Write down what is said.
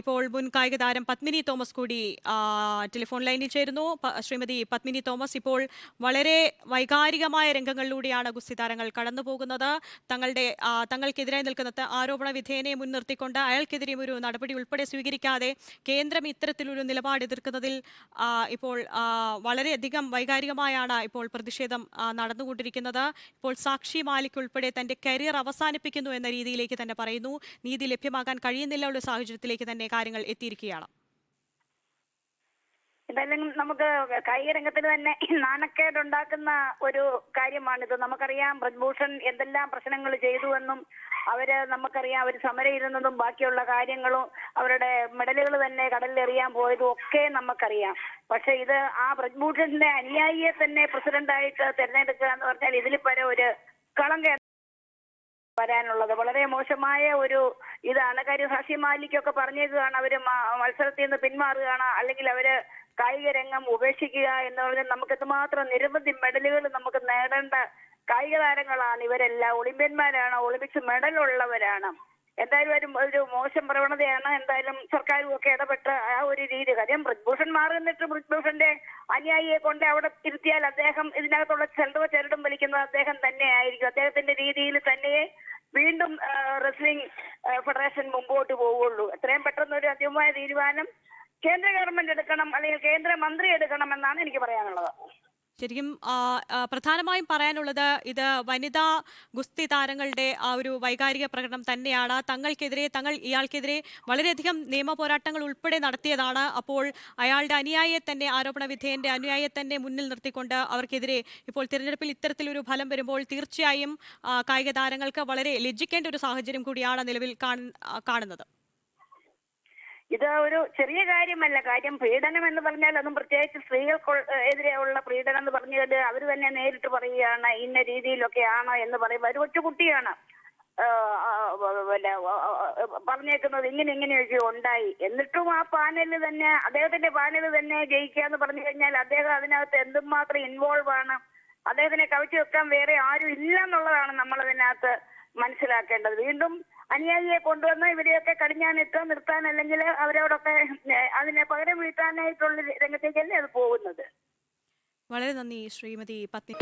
ഇപ്പോൾ മുൻ കായിക താരം പത്മിനി തോമസ് കൂടി ടെലിഫോൺ ലൈനിൽ ചേരുന്നു. ശ്രീമതി പത്മിനി തോമസ് ഇപ്പോൾ വളരെ വൈകാരികമായ രംഗങ്ങളിലൂടെയാണ് ഗുസ്തി താരങ്ങൾ കടന്നു പോകുന്നത് തങ്ങളുടെ തങ്ങൾക്കെതിരായി തങ്ങൾക്കെതിരെ നിൽക്കുന്ന ആരോപണ വിധേയനെ മുൻനിർത്തിക്കൊണ്ട് അയാൾക്കെതിരെയും ഒരു നടപടി ഉൾപ്പെടെ സ്വീകരിക്കാതെ കേന്ദ്രം ഇത്തരത്തിലൊരു നിലപാട് എതിർക്കുന്നതിൽ ഇപ്പോൾ വളരെയധികം വൈകാരികമായാണ് ഇപ്പോൾ പ്രതിഷേധം നടന്നുകൊണ്ടിരിക്കുന്നത്. ഇപ്പോൾ സാക്ഷി മാലിക് ഉൾപ്പെടെ തന്റെ കരിയർ അവസാനിപ്പിക്കുന്നു എന്ന രീതിയിലേക്ക് തന്നെ പറയുന്നു. നീതി ലഭ്യമാകാൻ കഴിയുന്നില്ല ഉള്ള സാഹചര്യത്തിലേക്ക് തന്നെ കാര്യങ്ങൾ എത്തിയിരിക്കുകയാണ്. എന്തായാലും നമുക്ക് കായിക രംഗത്തിന് തന്നെ നാണക്കേടുണ്ടാക്കുന്ന ഒരു കാര്യമാണിത്. നമുക്കറിയാം ബ്രജ്ഭൂഷൺ എന്തെല്ലാം പ്രശ്നങ്ങൾ ചെയ്തുവെന്നും അവർ നമുക്കറിയാം അവർ സമരം ഇരുന്നതും ബാക്കിയുള്ള കാര്യങ്ങളും അവരുടെ മെഡലുകൾ തന്നെ കടലിലെറിയാൻ പോയതും ഒക്കെ നമുക്കറിയാം. പക്ഷെ ഇത് ആ ബ്രജ്ഭൂഷണിന്റെ അനുയായിയെ തന്നെ പ്രസിഡന്റായിട്ട് തെരഞ്ഞെടുക്കുക എന്ന് പറഞ്ഞാൽ ഇതിൽ പരം ഒരു കളങ്ക വരാനുള്ളത്. വളരെ മോശമായ ഒരു ഇതാണ്. കാര്യം ഹസി മാലിക്കൊക്കെ പറഞ്ഞേക്കുകയാണ് അവർ മത്സരത്തിൽ നിന്ന് പിന്മാറുകയാണ്. അല്ലെങ്കിൽ അവർ കായിക രംഗം ഉപേക്ഷിക്കുക എന്ന് പറഞ്ഞാൽ നമുക്ക് എത്രമാത്രം നിരവധി മെഡലുകൾ നമുക്ക് നേടേണ്ട കായിക താരങ്ങളാണ് ഇവരെല്ലാം. ഒളിമ്പ്യന്മാരാണ് ഒളിമ്പിക്സ് മെഡൽ ഉള്ളവരാണ് എന്തായാലും ഒരു ഒരു മോശം പ്രവണതയാണ്. എന്തായാലും സർക്കാരും ഒക്കെ ഇടപെട്ട് ആ ഒരു രീതി. കാര്യം ബ്രിജ്ഭൂഷൺ മാറി നിന്നിട്ട് ബ്രിജ്ഭൂഷന്റെ അനുയായിയെ കൊണ്ട് അവിടെ തിരുത്തിയാൽ അദ്ദേഹം ഇതിനകത്തുള്ള ചെലവ് ചെരടും വലിക്കുന്നത് അദ്ദേഹം തന്നെയായിരിക്കും. അദ്ദേഹത്തിന്റെ രീതിയിൽ തന്നെ വീണ്ടും റെസ്ലിംഗ് ഫെഡറേഷൻ മുമ്പോട്ട് പോവുള്ളൂ. എത്രയും പെട്ടെന്ന് ഒരു അന്തിമമായ തീരുമാനം കേന്ദ്ര ഗവൺമെന്റ് എടുക്കണം അല്ലെങ്കിൽ കേന്ദ്ര മന്ത്രി എടുക്കണം എന്നാണ് എനിക്ക് പറയാനുള്ളത്. ശരിക്കും പ്രധാനമായും പറയാനുള്ളത് ഇത് വനിതാ ഗുസ്തി താരങ്ങളുടെ ആ ഒരു വൈകാരിക പ്രകടനം തന്നെയാണ്. തങ്ങൾക്കെതിരെ തങ്ങൾ ഇയാൾക്കെതിരെ വളരെയധികം നിയമ പോരാട്ടങ്ങൾ ഉൾപ്പെടെ നടത്തിയതാണ്. അപ്പോൾ അയാളുടെ അനുയായിയെ തന്നെ ആരോപണ വിധേയന്റെ അനുയായിയെ തന്നെ മുന്നിൽ നിർത്തിക്കൊണ്ട് അവർക്കെതിരെ ഇപ്പോൾ തിരഞ്ഞെടുപ്പിൽ ഇത്തരത്തിലൊരു ഫലം വരുമ്പോൾ തീർച്ചയായും കായിക താരങ്ങൾക്ക് വളരെ ലജ്ജിക്കേണ്ട ഒരു സാഹചര്യം കൂടിയാണ് നിലവിൽ കാണ- കാണുന്നത്. ഇത് ഒരു ചെറിയ കാര്യമല്ല. കാര്യം പീഡനം എന്ന് പറഞ്ഞാൽ അതും പ്രത്യേകിച്ച് സ്ത്രീകൾക്ക് എതിരെയുള്ള പീഡനം എന്ന് പറഞ്ഞാൽ അവർ തന്നെ നേരിട്ട് പറയുകയാണ് ഇന്ന രീതിയിലൊക്കെയാണ് എന്ന് പറയുമ്പോൾ ഒരു കൊച്ചുകുട്ടിയാണ്. പിന്നെ പറഞ്ഞേക്കുന്നത് ഇങ്ങനെ ഇങ്ങനെയൊക്കെ ഉണ്ടായി. എന്നിട്ടും ആ പാനലിൽ തന്നെ അദ്ദേഹത്തിന്റെ പാനലിൽ തന്നെ ജയിക്കുക എന്ന് പറഞ്ഞു കഴിഞ്ഞാൽ അദ്ദേഹം അതിനകത്ത് എന്തുമാത്രം ഇൻവോൾവ് ആണ്. അദ്ദേഹത്തിനെ കവിച്ചു വെക്കാൻ വേറെ ആരും ഇല്ല എന്നുള്ളതാണ് നമ്മൾ അതിനകത്ത് മനസ്സിലാക്കേണ്ടത്. വീണ്ടും അനുയായിയെ കൊണ്ടുവന്ന് ഇവരെയൊക്കെ കടിഞ്ഞാനിട്ട് നിർത്താൻ അല്ലെങ്കിൽ അവരോടൊക്കെ അതിനെ പകരം വീട്ടാനായിട്ടുള്ള രംഗത്തേക്കല്ലേ അത് പോകുന്നത്? വളരെ നന്ദി ശ്രീമതി പത്നി